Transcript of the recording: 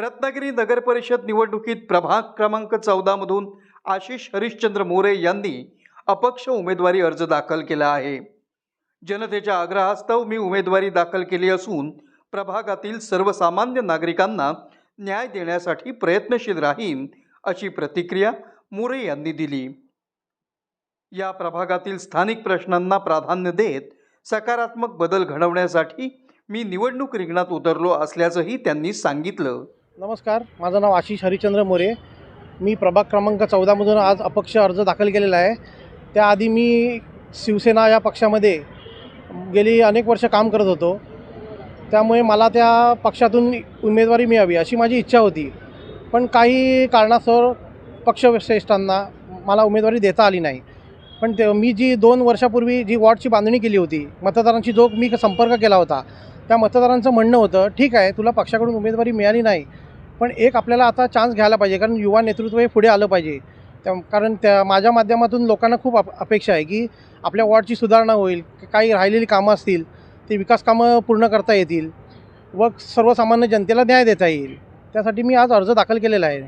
रत्नागिरी नगरपरिषद निवडणुकीत प्रभाग क्रमांक चौदामधून आशिष हरिश्चंद्र मोरे यांनी अपक्ष उमेदवारी अर्ज दाखल केला आहे. जनतेच्या आग्रहास्तव मी उमेदवारी दाखल केली असून प्रभागातील सर्वसामान्य नागरिकांना न्याय देण्यासाठी प्रयत्नशील राहीन अशी प्रतिक्रिया मोरे यांनी दिली. या प्रभागातील स्थानिक प्रश्नांना प्राधान्य देत सकारात्मक बदल घडवण्यासाठी मी निवडणूक रिंगणात उतरलो असल्याचंही त्यांनी सांगितलं. नमस्कार माझं नाव आशिष हरिचंद्र मोरे. मी प्रभाग क्रमांक चौदामधून आज अपक्ष अर्ज दाखल केलेला आहे. त्याआधी मी शिवसेना या पक्षामध्ये गेली अनेक वर्ष काम करत होतो. त्यामुळे मला त्या पक्षातून उमेदवारी मिळावी अशी माझी इच्छा होती. पण काही कारणास्तव पक्षश्रेष्ठांना मला उमेदवारी देता आली नाही. पण ते मी जी दोन वर्षापूर्वी जी वॉर्डची बांधणी केली होती मतदारांशी जो मी संपर्क केला होता त्या मतदारांचं म्हणणं होतं ठीक आहे तुला पक्षाकडून उमेदवारी मिळाली नाही पण एक आपल्याला आता चान्स घ्यायला पाहिजे कारण युवा नेतृत्व हे पुढे आलं पाहिजे. त्या कारण त्या माझ्या माध्यमातून लोकांना खूप अप अपेक्षा आहे की आपल्या वॉर्डची सुधारणा होईल काही राहिलेली कामं असतील ते विकास कामं पूर्ण करता येतील व सर्वसामान्य जनतेला न्याय देता येईल. त्यासाठी मी आज अर्ज दाखल केलेला आहे.